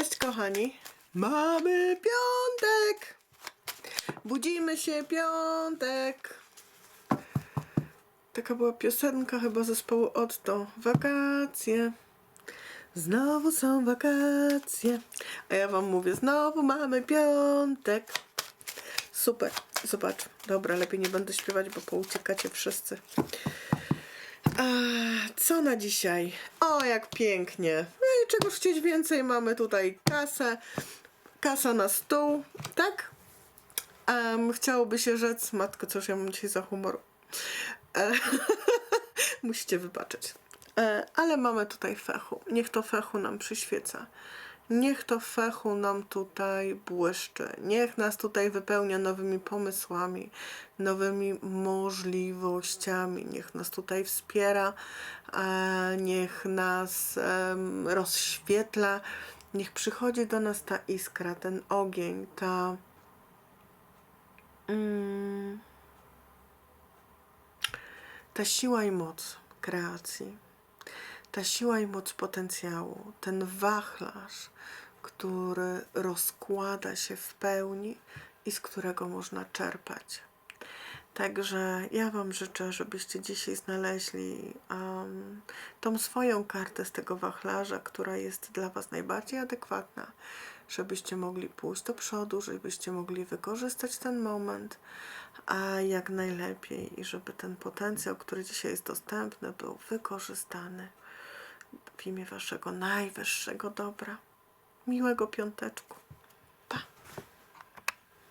Cześć kochani. Mamy piątek. Budzimy się piątek. Taka była piosenka chyba zespołu Otto. Wakacje. Znowu są wakacje. A ja wam mówię, znowu mamy piątek. Super. Zobacz. Dobra, lepiej nie będę śpiewać, bo pouciekacie wszyscy. A, co na dzisiaj? O, jak pięknie. No i czegoż chcieć więcej? Mamy tutaj kasę. Kasa na stół, tak? Um, chciałoby się rzec, matko, cóż ja mam dzisiaj za humor. E, musicie wybaczyć. E, ale mamy tutaj fechu. Niech to fechu nam przyświeca. Niech to fechu nam tutaj błyszczy. Niech nas tutaj wypełnia nowymi pomysłami, nowymi możliwościami. Niech nas tutaj wspiera. E, niech nas rozświetla. Niech przychodzi do nas ta iskra, ten ogień, ta. Mm, ta siła i moc kreacji, ta siła i moc potencjału, ten wachlarz, który rozkłada się w pełni i z którego można czerpać. Także ja Wam życzę, żebyście dzisiaj znaleźli um, tą swoją kartę z tego wachlarza, która jest dla Was najbardziej adekwatna, żebyście mogli pójść do przodu, żebyście mogli wykorzystać ten moment, a jak najlepiej i żeby ten potencjał, który dzisiaj jest dostępny, był wykorzystany w imię Waszego najwyższego dobra. Miłego piąteczku.